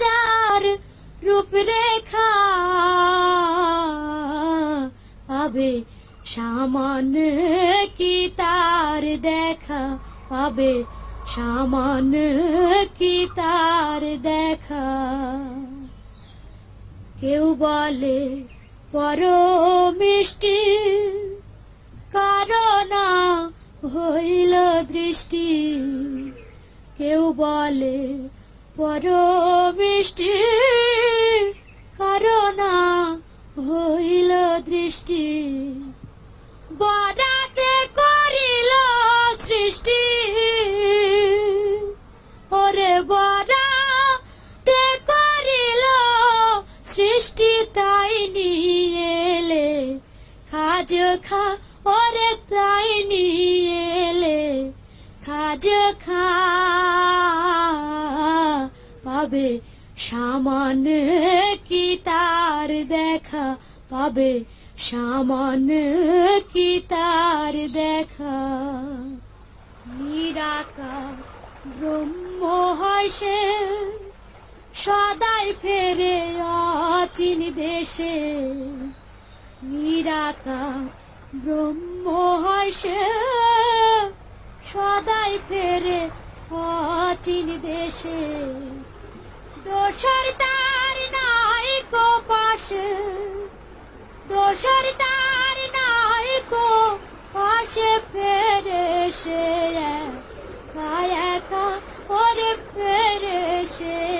যার রূপ রেখা। পাবে সামান্য কি তার দেখা? পাবে সামান্য কি তার দেখা? কেউ বলে পর মিষ্টি কারণ হইল দৃষ্টি, কেউ বলে পর মিষ্টি। কারণ হইল দৃষ্টি বরাতে করিল সৃষ্টি। ওরে বরাতে করিল সৃষ্টি, তাই নিয়ে খাজ খা ওরে তাই নিয়ে পাবে? সামান্য কি তার দেখা পাবে? সামান কি তার দেখা? নিরাকার ব্রহ্ম হয় সে, সদাই ফেরে অচিন দেশে। নিরাকার ব্রহ্ম হয় সে, সদাই ফেরে অচিন দেশে। দোষর তার নাই কো পাশে দোষর তার নাই কো পাশে ফেরে সে একা একা ওরে ফেরে সে